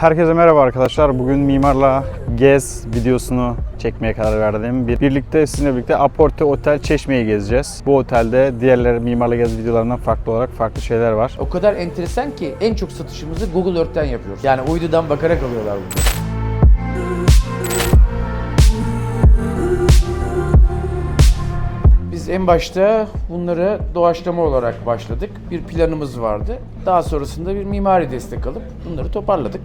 Herkese merhaba arkadaşlar. Bugün Mimarla Gez videosunu çekmeye karar verdim. Bir, birlikte sizinle birlikte Aporte Otel Çeşme'yi gezeceğiz. Bu otelde diğerleri Mimarla Gez videolarından farklı olarak farklı şeyler var. O kadar enteresan ki en çok satışımızı Google Earth'ten yapıyoruz. Yani uydudan bakarak alıyorlar bunu. En başta bunları doğaçlama olarak başladık. Bir planımız vardı. Daha sonrasında bir mimari destek alıp bunları toparladık.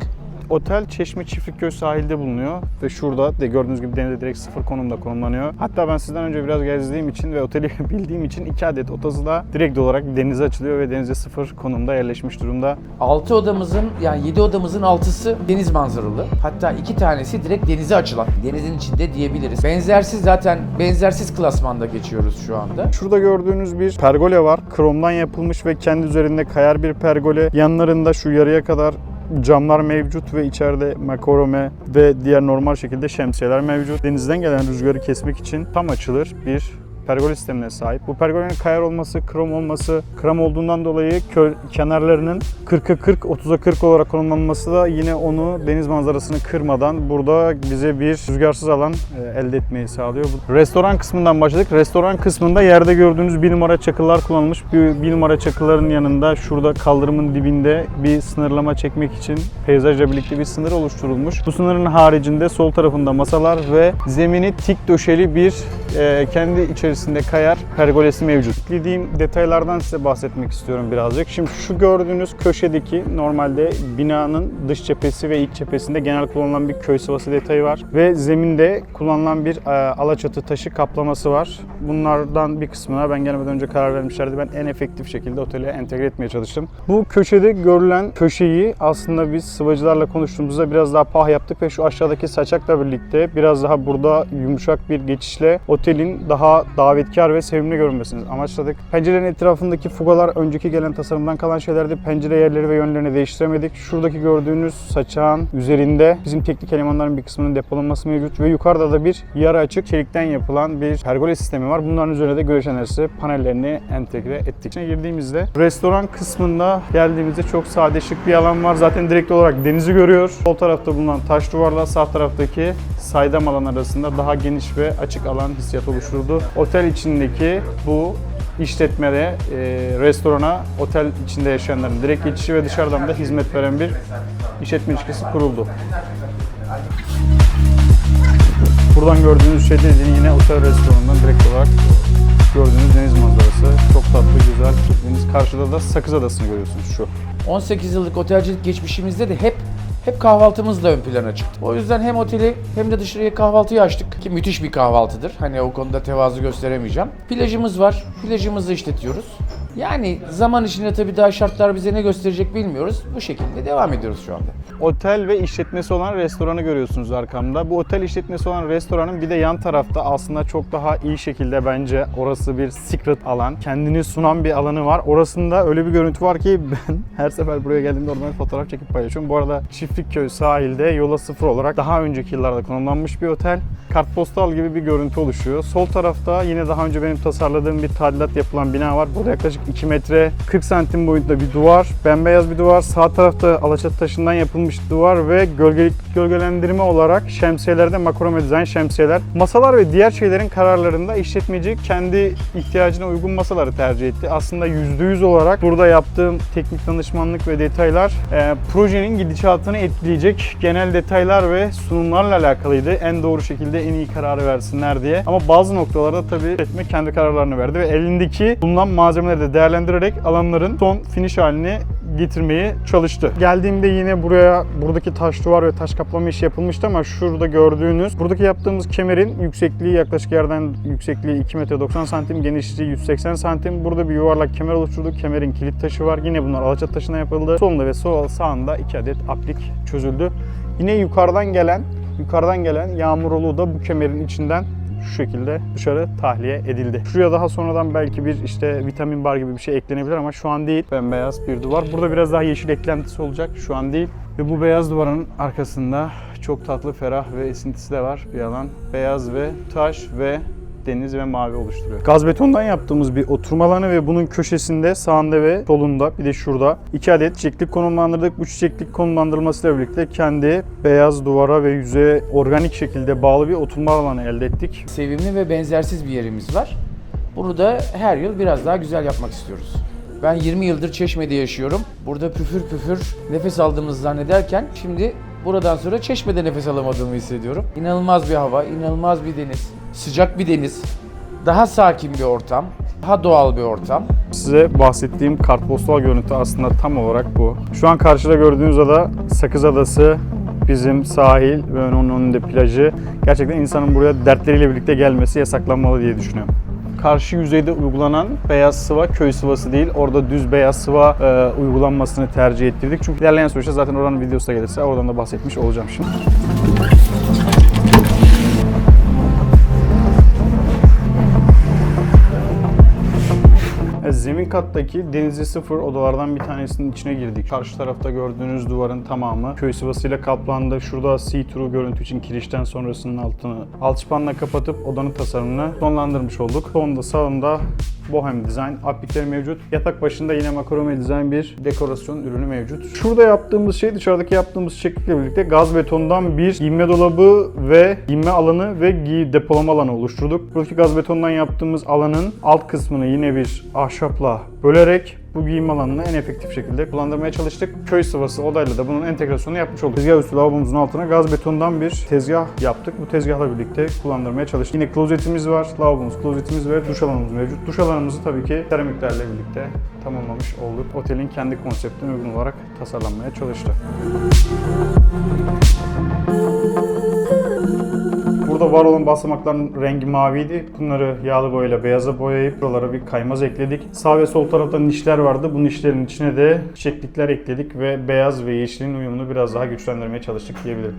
Otel Çeşme Çiftlikköy sahilde bulunuyor ve şurada de gördüğünüz gibi denize direkt sıfır konumda konumlanıyor. Hatta ben sizden önce biraz gezdiğim için ve oteli bildiğim için iki adet otası da direkt olarak denize açılıyor ve denize sıfır konumda yerleşmiş durumda. 6 odamızın yani 7 odamızın 6'sı deniz manzaralı. Hatta iki tanesi direkt denize açılan. Denizin içinde diyebiliriz. Benzersiz zaten benzersiz klasmanda geçiyoruz şu anda. Şurada gördüğünüz bir pergole var. Kromdan yapılmış ve kendi üzerinde kayar bir pergole. Yanlarında şu yarıya kadar camlar mevcut ve içeride makarome ve diğer normal şekilde şemsiyeler mevcut. Denizden gelen rüzgarı kesmek için tam açılır bir pergole sistemine sahip. Bu pergolenin kayar olması, krom olması, krom olduğundan dolayı kö- kenarlarının 40'a 40, 30'a 40 olarak konumlanması da yine onu deniz manzarasını kırmadan burada bize bir rüzgarsız alan e, elde etmeyi sağlıyor. Restoran kısmından başladık. Restoran kısmında yerde gördüğünüz bir numara çakılar kullanılmış. Bir, bir numara çakıların yanında şurada kaldırımın dibinde bir sınırlama çekmek için peyzajla birlikte bir sınır oluşturulmuş. Bu sınırın haricinde sol tarafında masalar ve zemini tik döşeli bir e, kendi içerisinde kayar pergolesi mevcut. Dediğim detaylardan size bahsetmek istiyorum birazcık. Şimdi şu gördüğünüz köşedeki normalde binanın dış cephesi ve iç cephesinde genel kullanılan bir köy sıvası detayı var. Ve zeminde kullanılan bir e, alaçatı taşı kaplaması var. Bunlardan bir kısmına ben gelmeden önce karar vermişlerdi. Ben en efektif şekilde otele entegre etmeye çalıştım. Bu köşede görülen köşeyi aslında biz sıvacılarla konuştuğumuzda biraz daha pah yaptık ve şu aşağıdaki saçakla birlikte biraz daha burada yumuşak bir geçişle otelin daha davetkar ve sevimli görünmesini amaçladık. Pencerelerin etrafındaki fugalar önceki gelen tasarımdan kalan şeylerdi. Pencere yerleri ve yönlerini değiştiremedik. Şuradaki gördüğünüz saçağın üzerinde bizim teknik elemanların bir kısmının depolanması mevcut ve yukarıda da bir yarı açık çelikten yapılan bir pergole sistemi var. Bunların üzerine de güneş enerjisi panellerini entegre ettik. İçine girdiğimizde restoran kısmında geldiğimizde çok sade şık bir alan var. Zaten direkt olarak denizi görüyor. Sol tarafta bulunan taş duvarla sağ taraftaki saydam alan arasında daha geniş ve açık alan hissiyat oluşturuldu. Otel içindeki bu işletmede, e, restorana, otel içinde yaşayanların direkt geçişi ve dışarıdan da hizmet veren bir işletme ilişkisi kuruldu. Buradan gördüğünüz şey de yine otel restoranından direkt olarak gördüğünüz deniz manzarası. Çok tatlı, güzel. Deniz karşıda da Sakız Adası'nı görüyorsunuz şu. 18 yıllık otelcilik geçmişimizde de hep hep kahvaltımız da ön plana çıktı. O yüzden hem oteli hem de dışarıya kahvaltıyı açtık ki müthiş bir kahvaltıdır. Hani o konuda tevazu gösteremeyeceğim. Plajımız var. Plajımızı işletiyoruz. Yani zaman içinde tabii daha şartlar bize ne gösterecek bilmiyoruz. Bu şekilde devam ediyoruz şu anda. Otel ve işletmesi olan restoranı görüyorsunuz arkamda. Bu otel işletmesi olan restoranın bir de yan tarafta aslında çok daha iyi şekilde bence orası bir secret alan. Kendini sunan bir alanı var. Orasında öyle bir görüntü var ki ben her sefer buraya geldiğimde oradan fotoğraf çekip paylaşıyorum. Bu arada Çiftlikköy sahilde yola sıfır olarak daha önceki yıllarda konumlanmış bir otel. Kartpostal gibi bir görüntü oluşuyor. Sol tarafta yine daha önce benim tasarladığım bir tadilat yapılan bina var. Burada yaklaşık 2 metre 40 santim boyutunda bir duvar. Bembeyaz bir duvar. Sağ tarafta alaçatı taşından yapılmış duvar ve gölgelik gölgelendirme olarak şemsiyelerde makrome dizayn şemsiyeler. Masalar ve diğer şeylerin kararlarında işletmeci kendi ihtiyacına uygun masaları tercih etti. Aslında %100 olarak burada yaptığım teknik danışmanlık ve detaylar e, projenin gidişatını etkileyecek genel detaylar ve sunumlarla alakalıydı. En doğru şekilde en iyi kararı versinler diye. Ama bazı noktalarda tabii işletme kendi kararlarını verdi ve elindeki bulunan malzemeleri de değerlendirerek alanların son finish halini getirmeye çalıştı. Geldiğimde yine buraya buradaki taş duvar ve taş kaplama işi yapılmıştı ama şurada gördüğünüz buradaki yaptığımız kemerin yüksekliği yaklaşık yerden yüksekliği 2 metre 90 santim, genişliği 180 santim. Burada bir yuvarlak kemer oluşturduk. Kemerin kilit taşı var. Yine bunlar alaçat taşına yapıldı. Solunda ve sol sağında 2 adet aplik çözüldü. Yine yukarıdan gelen yukarıdan gelen yağmur oluğu da bu kemerin içinden şu şekilde dışarı tahliye edildi. Şuraya daha sonradan belki bir işte vitamin bar gibi bir şey eklenebilir ama şu an değil. Bembeyaz bir duvar. Burada biraz daha yeşil eklentisi olacak. Şu an değil. Ve bu beyaz duvarın arkasında çok tatlı, ferah ve esintisi de var bir alan. Beyaz ve taş ve deniz ve mavi oluşturuyor. Gaz betondan yaptığımız bir oturma alanı ve bunun köşesinde sağında ve solunda bir de şurada iki adet çiçeklik konumlandırdık. Bu çiçeklik konumlandırılmasıyla birlikte kendi beyaz duvara ve yüzeye organik şekilde bağlı bir oturma alanı elde ettik. Sevimli ve benzersiz bir yerimiz var. Bunu da her yıl biraz daha güzel yapmak istiyoruz. Ben 20 yıldır Çeşme'de yaşıyorum. Burada püfür püfür nefes aldığımızı zannederken şimdi buradan sonra Çeşme'de nefes alamadığımı hissediyorum. İnanılmaz bir hava, inanılmaz bir deniz, sıcak bir deniz, daha sakin bir ortam, daha doğal bir ortam. Size bahsettiğim kartpostal görüntü aslında tam olarak bu. Şu an karşıda gördüğünüz ada Sakız Adası, bizim sahil ve onun önünde plajı. Gerçekten insanın buraya dertleriyle birlikte gelmesi yasaklanmalı diye düşünüyorum. Karşı yüzeyde uygulanan beyaz sıva köy sıvası değil. Orada düz beyaz sıva e, uygulanmasını tercih ettirdik. Çünkü ilerleyen süreçte zaten oranın videosu da gelirse oradan da bahsetmiş olacağım şimdi. Zemin kattaki denizi sıfır odalardan bir tanesinin içine girdik. Karşı tarafta gördüğünüz duvarın tamamı köy sıvasıyla kaplandı. Şurada see-through görüntü için kirişten sonrasının altını alçıpanla kapatıp odanın tasarımını sonlandırmış olduk. Sonunda sağında Bohem Design aplikleri mevcut. Yatak başında yine Makarome Design bir dekorasyon ürünü mevcut. Şurada yaptığımız şey dışarıdaki yaptığımız çeklikle birlikte gaz betondan bir giyinme dolabı ve giyinme alanı ve giy depolama alanı oluşturduk. Buradaki gaz betondan yaptığımız alanın alt kısmını yine bir ahşapla bölerek bu giyinme alanını en efektif şekilde kullandırmaya çalıştık. Köy sıvası odayla da bunun entegrasyonunu yapmış olduk. Tezgah üstü lavabomuzun altına gaz betondan bir tezgah yaptık. Bu tezgahla birlikte kullandırmaya çalıştık. Yine klozetimiz var, lavabomuz, klozetimiz ve duş alanımız mevcut. Duş alanımızı tabii ki seramiklerle birlikte tamamlamış olduk. Otelin kendi konseptine uygun olarak tasarlanmaya çalıştı. Burada var olan basamakların rengi maviydi. Bunları yağlı boyayla beyaza boyayıp buralara bir kaymaz ekledik. Sağ ve sol tarafta nişler vardı. Bu nişlerin içine de çiçeklikler ekledik ve beyaz ve yeşilin uyumunu biraz daha güçlendirmeye çalıştık diyebilirim.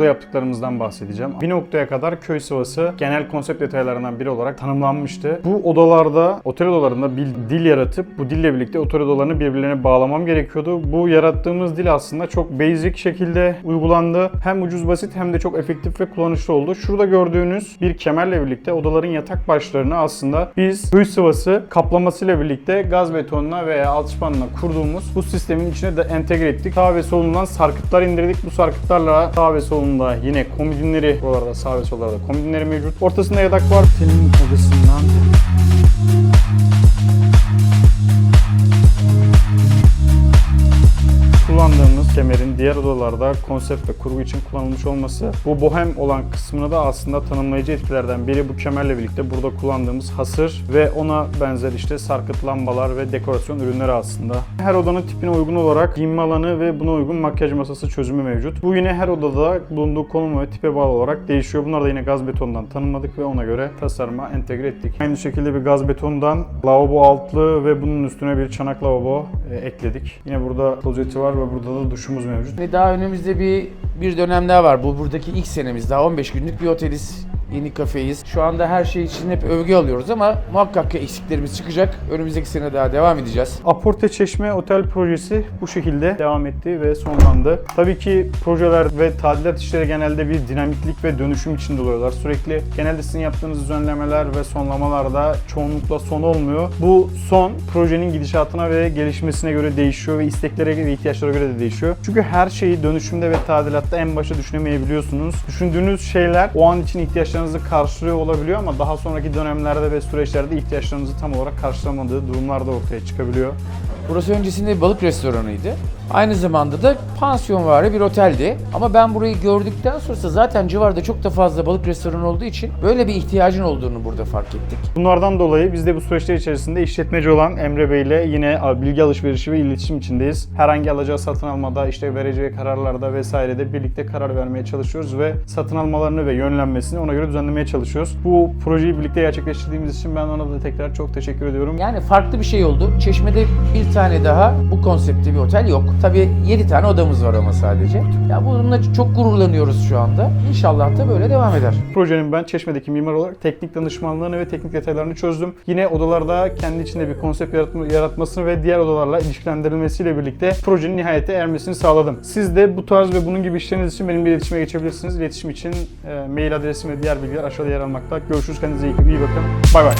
Burada yaptıklarımızdan bahsedeceğim. Bir noktaya kadar köy sıvası genel konsept detaylarından biri olarak tanımlanmıştı. Bu odalarda, otel odalarında bir dil yaratıp bu dille birlikte otel odalarını birbirlerine bağlamam gerekiyordu. Bu yarattığımız dil aslında çok basic şekilde uygulandı. Hem ucuz basit hem de çok efektif ve kullanışlı oldu. Şurada gördüğünüz bir kemerle birlikte odaların yatak başlarını aslında biz köy sıvası kaplamasıyla birlikte gaz betonuna veya alçıpanla kurduğumuz bu sistemin içine de entegre ettik. Sağ ve solundan sarkıtlar indirdik. Bu sarkıtlarla sağ ve solunda yine komodinleri, buralarda sağ ve sollarda komodinleri mevcut. Ortasında yatak var. Senin odasından kullandığımız kemerin diğer odalarda konsept ve kurgu için kullanılmış olması bu bohem olan kısmını da aslında tanımlayıcı etkilerden biri bu kemerle birlikte burada kullandığımız hasır ve ona benzer işte sarkıt lambalar ve dekorasyon ürünleri aslında. Her odanın tipine uygun olarak giyinme alanı ve buna uygun makyaj masası çözümü mevcut. Bu yine her odada bulunduğu konum ve tipe bağlı olarak değişiyor. Bunları da yine gaz betondan tanımladık ve ona göre tasarıma entegre ettik. Aynı şekilde bir gaz betondan lavabo altlı ve bunun üstüne bir çanak lavabo e, ekledik. Yine burada klozeti var ve burada da duşumuz mevcut. Daha önümüzde bir bir dönem daha var. Bu buradaki ilk senemiz. Daha 15 günlük bir oteliz. Yeni kafeyiz. Şu anda her şey için hep övgü alıyoruz ama muhakkak ki eksiklerimiz çıkacak. Önümüzdeki sene daha devam edeceğiz. Aporte Çeşme Otel projesi bu şekilde devam etti ve sonlandı. Tabii ki projeler ve tadilat işleri genelde bir dinamiklik ve dönüşüm içinde oluyorlar. Sürekli genelde sizin yaptığınız düzenlemeler ve sonlamalarda çoğunlukla son olmuyor. Bu son projenin gidişatına ve gelişmesine göre değişiyor ve isteklere ve ihtiyaçlara göre de değişiyor. Çünkü her şeyi dönüşümde ve tadilatta en başa düşünemeyebiliyorsunuz. Düşündüğünüz şeyler o an için ihtiyaçlarınızı karşılıyor olabiliyor ama daha sonraki dönemlerde ve süreçlerde ihtiyaçlarınızı tam olarak karşılamadığı durumlar da ortaya çıkabiliyor. Burası öncesinde bir balık restoranıydı. Aynı zamanda da pansiyonvari bir oteldi. Ama ben burayı gördükten sonra zaten civarda çok da fazla balık restoranı olduğu için böyle bir ihtiyacın olduğunu burada fark ettik. Bunlardan dolayı biz de bu süreçler içerisinde işletmeci olan Emre Bey ile yine bilgi alışverişi ve iletişim içindeyiz. Herhangi alacağı satın almada, işte vereceği kararlarda vesairede birlikte karar vermeye çalışıyoruz ve satın almalarını ve yönlenmesini ona göre düzenlemeye çalışıyoruz. Bu projeyi birlikte gerçekleştirdiğimiz için ben ona da tekrar çok teşekkür ediyorum. Yani farklı bir şey oldu. Çeşme'de bir tane daha bu konseptte bir otel yok. Tabii 7 tane odamız var ama sadece. Ya bununla çok gururlanıyoruz şu anda. İnşallah da böyle devam eder. Projenin ben Çeşme'deki mimar olarak teknik danışmanlığını ve teknik detaylarını çözdüm. Yine odalarda kendi içinde bir konsept yaratma- yaratmasını ve diğer odalarla ilişkilendirilmesiyle birlikte projenin nihayete ermesini sağladım. Siz de bu tarz ve bunun gibi işleriniz için benimle iletişime geçebilirsiniz. İletişim için e, mail adresim ve diğer bilgiler aşağıda yer almakta. Görüşürüz. Kendinize iyi, bakın. Bay bay.